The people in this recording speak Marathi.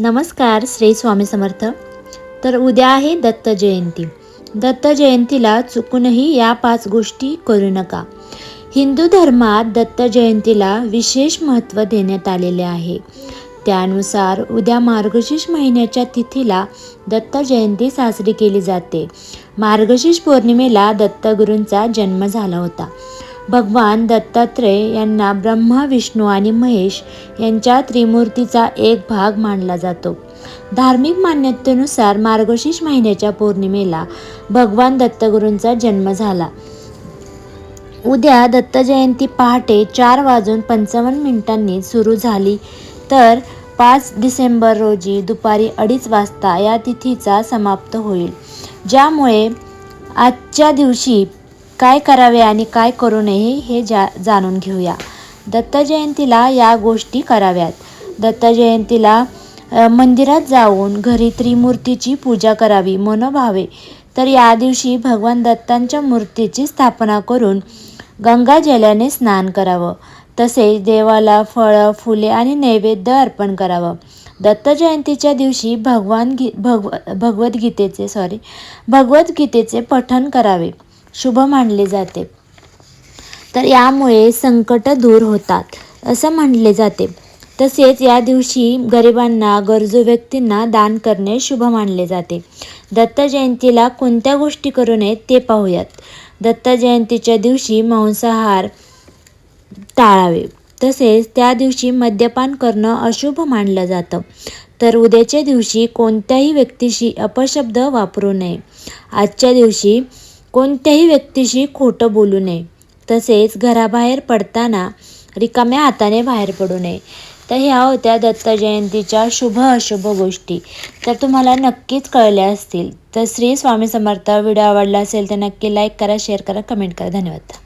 नमस्कार श्री स्वामी समर्थ. तर उद्या आहे दत्त जयंती. दत्त जयंतीला चुकूनही या पाच गोष्टी करू नका. हिंदू धर्मात दत्त जयंतीला विशेष महत्त्व देण्यात आलेले आहे. त्यानुसार उद्या मार्गशीर्ष महिन्याच्या तिथीला दत्त जयंती साजरी केली जाते. मार्गशीर्ष पौर्णिमेला दत्तगुरूंचा जन्म झाला होता. भगवान दत्तात्रय यांना ब्रह्मा विष्णू आणि महेश यांच्या त्रिमूर्तीचा एक भाग मानला जातो. धार्मिक मान्यतेनुसार मार्गशीर्ष महिन्याच्या पौर्णिमेला भगवान दत्तगुरूंचा जन्म झाला. उद्या दत्त जयंती पहाटे चार वाजून पंचावन्न मिनिटांनी सुरू झाली. तर पाच डिसेंबर रोजी दुपारी अडीच वाजता या तिथीचा समाप्त होईल. ज्यामुळे आजच्या दिवशी काय करावे आणि काय करू नये हे जा जाणून घेऊया. दत्त जयंतीला या गोष्टी कराव्यात. दत्त जयंतीला मंदिरात जाऊन घरी त्रिमूर्तीची पूजा करावी मनोभावे. तर या दिवशी भगवान दत्तांच्या मूर्तीची स्थापना करून गंगा जलाने स्नान करावं. तसेच देवाला फळं फुले आणि नैवेद्य अर्पण करावं. दत्त जयंतीच्या दिवशी भगवान गी भगव भगवद्गीतेचे सॉरी भगवद्गीतेचे पठण करावे. शुभ मानले जाते. तर यामुळे संकट दूर होतात असं म्हणले जाते. तसेच या दिवशी गरिबांना गरजू व्यक्तींना दान करणे शुभ मानले जाते. दत्त जयंतीला कोणत्या गोष्टी करू नयेत ते पाहूयात. दत्त जयंतीच्या दिवशी मांसाहार टाळावे. तसेच त्या दिवशी मद्यपान करणं अशुभ मानलं जातं. तर उद्याच्या दिवशी कोणत्याही व्यक्तीशी अपशब्द वापरू नये. आजच्या दिवशी कोणत्याही व्यक्तीशी खोटं बोलू नये. तसेच घराबाहेर पडताना रिकाम्या हाताने बाहेर पडू नये. तर ह्या होत्या दत्त जयंतीच्या शुभ अशुभ गोष्टी. तर तुम्हाला नक्कीच कळल्या असतील. तर श्री स्वामी समर्थ व्हिडिओ आवडला असेल तर नक्की लाईक करा शेअर करा कमेंट करा. धन्यवाद.